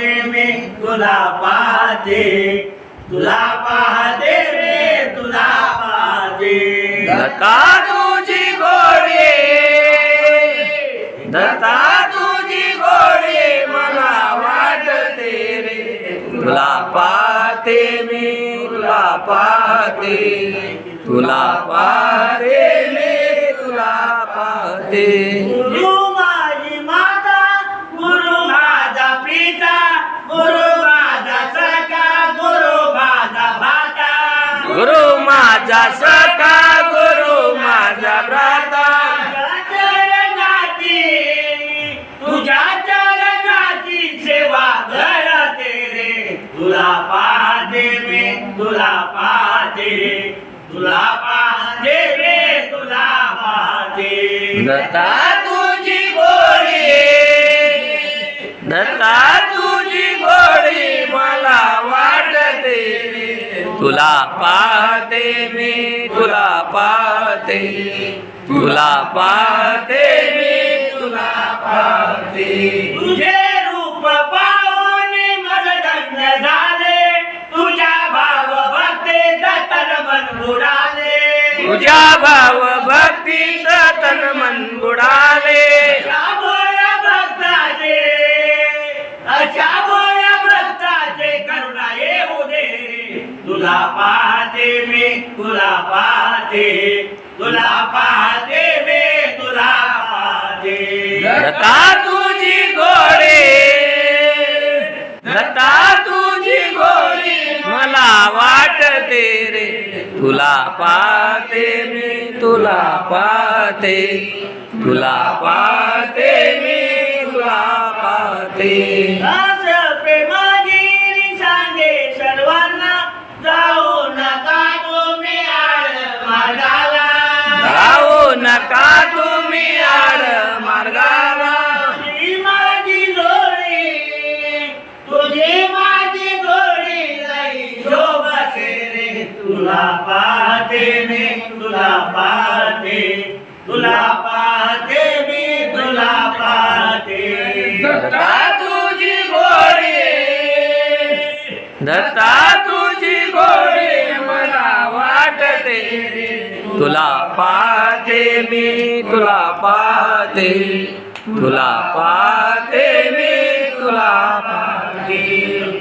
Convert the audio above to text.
पाहते मी तुला पाहते. तुला पाहते मी तुला पाहते. दत्ता तुझी गोडी दत्ता तुझी गोडी मला वाटते रे. तुला पाहते मी तुला पाहते. तुला पाहते मी तुला पाहते. गुरु माझा सखा गुरु माझा भ्राता. चरणाची तुझ्या चरणाची सेवा करते रे. तुला पाहते मी तुला पाहते तुला पाहते रे तुला पाहते. तुला पाहते मी तुला पाहते तुला पाहते मी तुला पाहते तुझे रूप पाहून मददंड झाले. तुझ्या भाव भक्ते दत्तन मन बुडाले. तुझ्या भाव भक्तीत तुला पाहते मी तुला पाहते. तुला पाहते मी तुला पाहते. दत्ता तुझी गोडी दत्ता तुझी गोडी मला वाटते रे. तुला पाहते मी तुला पाहते. तुला पाहते मी तुला पाहते. तुला पाहते मी तुला पाहते. तुला पाहते मी तुला पाहते. दत्ता तुझी गोडी. दत्ता तुझी गोडी मला वाटते. तुला पाहते मी तुला पाहते. तुला पाहते मी तुला पाहते.